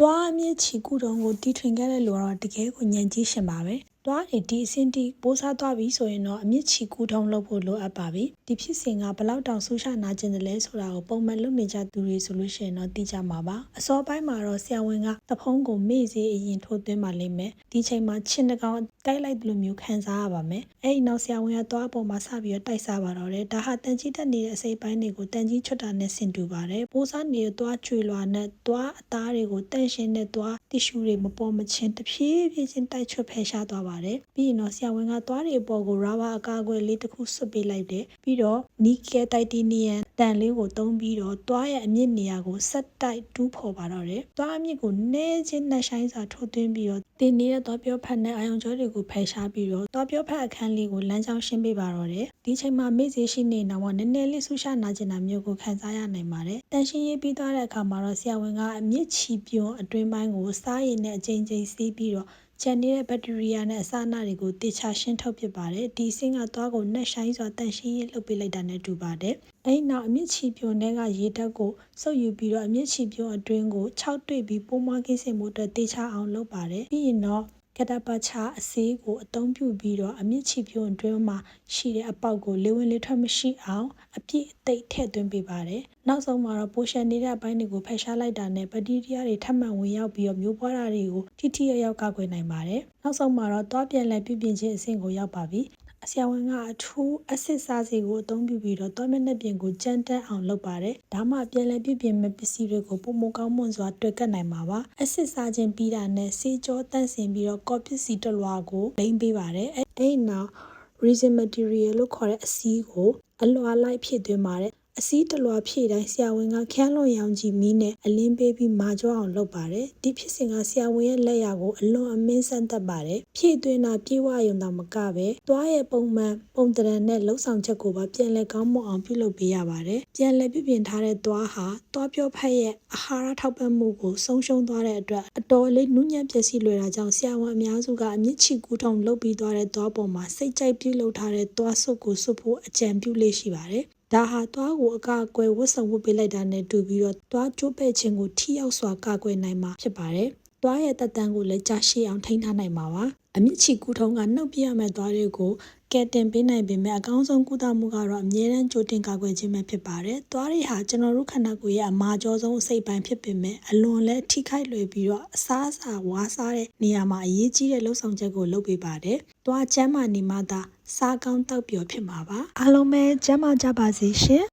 တွားအမြင့်ချီကူတုံးကိုတီထွင်ခဲ့တဲ့လူကတော့ တကယ်ကိုညံကြီးရှင်ပါပဲတွားတွေဒီအစင်းတီပိုးစားသွားပြီဆိုရင်တော့အမြင့်ချီကူထုံးလုပ်ဖို့လိုအပ်ပါပြီဒီဖြစ်စဉ်ကဘလောက်တောင်ဆူရှာနာကျင်တယ်လဲဆိုတာကိုပုံမှန်လုပ်နေကြသူတွေဆိုလို့ရှိရင်တော့သိကြမှာပါအစောပိုင်းမှာတော့ဆရာဝန်ကတဖုံးကိုမေ့စေအရင်ထိုးသွင်းပါလိမ့်မယ်ဒီချိန်မှာချင်းတကောင်တိုက်လိုက်လို့မျိုးခံစားရပါမယ်အဲ့ဒီနောက်ဆရာဝန်ကတွားပေါ်မှာစပြီးတော့တိုက်စားပါတော့တယ်ဒါဟာတန်ကြီးတက်နေတဲ့အစိပ်ပိုင်းတွေကိုတန်ကြီးချွတ်တာနဲ့ဆင်တူပါတယ်ပိုးစားနေတဲ့တွားချွေလွာနဲ့တွားအသားတွေကိုတန့်ရှင်းတဲ့တွားတီရှူတွေမပေါ်မချင်းတဖြည်းဖြည်းချင်းတိုက်ချွတ်ဖယ်ရှားသွားပါတယ်ပြီးရင်တော့ဆရာဝန်ကတွားတွေအပေါ်ကိုရာဘာအကာအကွယ်လေးတစ်ခုဆွတ်ပေးလိုက်တယ်ပြီးတော့နီကယ်တိုက်တီနီယန်တန်လေးကိုသုံးပြီးတော့တွားရဲ့အမြင့်နေရာကိုဆက်တိုက်တူးဖော်ပါတော့တယ်တွားအမြင့်ကိုနည်းချင်းနှက်ဆိုင်စွာထိုးသွင်းပြီးတော့တင်နေတဲ့တွားပြောဖက်နဲ့အာယုံကြောတွေကိုဖယ်ရှားပြီးတော့တွားပြောဖက်အခန်းလေးကိုလမ်းကြောင်းရှင်းပေးပါတော့တယ်ဒီချိန်မှာမေ့စေရှိနေတော့နည်းနည်းလေးဆူရှာနာကျင်တာမျိုးကိုခံစားရနိုင်ပါတယ်တန်ရှင်းရေးပြီးသွားတဲ့အခါမှာတော့ဆရာဝန်ကအမြင့်ချီပြုံးအတွင်းပိုင်းကိုစားရည်နဲ့အကြိမ်ကြိမ်စီးပြီးတော့ ကျန်နေတဲ့ဘက်တီးရီးယားနဲ့ အစအနတွေကိုတေချာရှင်းထုတ်ဖြစ်ပါတယ်ဒီဆင်းကသွားကိုနှက်ဆိုင်စွာတန့်ရှင်းရေးလုပ်ပေးလိုက်တာနဲ့တူပါတယ်အဲ့နောက်အမြင့်ချီပြုံတဲ့ကရေတက်ကိုစုပ်ယူပြီးတော့အမြင့်ချီပြုံအတွင်းကို6တွေ့ပြီးပိုးမွားကင်းစင်မှုအတွက်တေချာအောင်လုပ်ပါတယ်ပြီးရင်တော့ ကတပချအစေးကိုအသုံးပြုပြီးတော့အမြင့်ချီပြုံအတွင်းမှာရှိတဲ့အပေါက်ကိုလေဝင်လေထွက်မရှိအောင်အပြည့်အသိပ်ထည့်သွင်းပေးပါတယ်။နောက်ဆုံးမှာတော့ပိုရှန်နေတဲ့အပိုင်းတွေကိုဖယ်ရှားလိုက်တာနဲ့ဘက်တီးရီးယားတွေထပ်မံဝင်ရောက်ပြီးတော့မျိုးပွားတာတွေကိုထိထိရောက်ရောက်ကာကွယ်နိုင်ပါတယ်။နောက်ဆုံးမှာတော့သွားပြန်လဲပြုပြင်ခြင်းအဆင့်ကိုရောက်ပါပြီ။ အဆရာဝန်ကအထူးအဆစ်စားစီကိုအသုံးပြုပြီးတော့တောမျက်နှာပြင်ကိုကြမ်းတမ်းအောင်လုပ်ပါတယ်။ဒါမှပြန်လည်ပြုပြင်မဲ့ပစ္စည်းတွေကိုပုံမကောင်းမွန်စွာတွေ့ကပ်နိုင်မှာပါ။အဆစ်စားခြင်းပြီးတာနဲ့စေးကြောတန့်စင်ပြီးတော့ကော့ပစ္စည်းတစ်လွှာကိုလိမ့်ပေးပါတယ်။အဲ့နောက် resin material လို့ခေါ်တဲ့အစည်းကိုအလွှာလိုက်ဖြည့်သွင်းပါတယ် အစည်းတလွာဖြည့်တိုင်းဆရာဝန်ကခန်းလွန်ရောင်ကြီးမီးနဲ့အလင်းပေးပြီးမာကြောအောင်လုပ်ပါတယ်ဒီဖြစ်စဉ်ကဆရာဝန်ရဲ့လက်ရာကိုအလွန်အမင်းဆန်းသက်ပါတယ်ဖြည့်သွင်းတာပြေဝရုံသာမကပဲသွားရဲ့ပုံမှန်ပုံတရံနဲ့လှုပ်ဆောင်ချက်ကိုပါပြန်လဲကောင်းမွန်အောင်ပြုလုပ်ပေးရပါတယ်ပြန်လဲပြုပြင်ထားတဲ့သွားဟာသွားပြောဖက်ရဲ့အာဟာရထောက်ပံ့မှုကိုဆုံးရှုံးသွားတဲ့အတွက်အတော်လေးနုညံ့ပျက်စီးလွယ်တာကြောင့်ဆရာဝန်အများစုကအမြင့်ချီကူးထုံလုပ်ပြီးသွားတဲ့သွားပေါ်မှာစိတ်ကြိုက်ပြုလုပ်ထားတဲ့သွားဆုပ်ကိုစွပ်ဖို့အကြံပြုလေးရှိပါတယ် ဒါဟာသွားကိုအကာအကွယ်ဝတ်ဆောင်ဝတ်ပေးလိုက်တာနဲ့တူပြီးတော့သွားကျိုးပဲ့ခြင်းကိုထိရောက်စွာကာကွယ်နိုင်မှာဖြစ်ပါတယ်။ သွားရဲ့တက်တန်းကိုလည်းကြာရှည်အောင်ထိန်းထားနိုင်မှာပါ။အမြင့်ချီကူထုံးကနှုတ်ပြရမယ့်သွားတွေကိုကဲတင်ပေးနိုင်ပေမဲ့အကောင်းဆုံးကုသမှုကတော့အမြဲတမ်းကြိုတင်ကာကွယ်ခြင်းပဲဖြစ်ပါတယ်။သွားတွေဟာကျွန်တော်တို့ခန္ဓာကိုယ်ရဲ့အမာကျော်ဆုံးအစိတ်ပိုင်းဖြစ်ပေမဲ့အလွန်လဲထိခိုက်လွယ်ပြီးတော့အစားအစာဝါးစားတဲ့နေရာမှာအရေးကြီးတဲ့လှုပ်ဆောင်ချက်ကိုလုပ်ပေးပါတယ်။သွားချမ်းမာနေမှသာစားကောင်းတောက်ပျော်ဖြစ်မှာပါအားလုံးပဲကျမ်းမာကြပါစေရှင်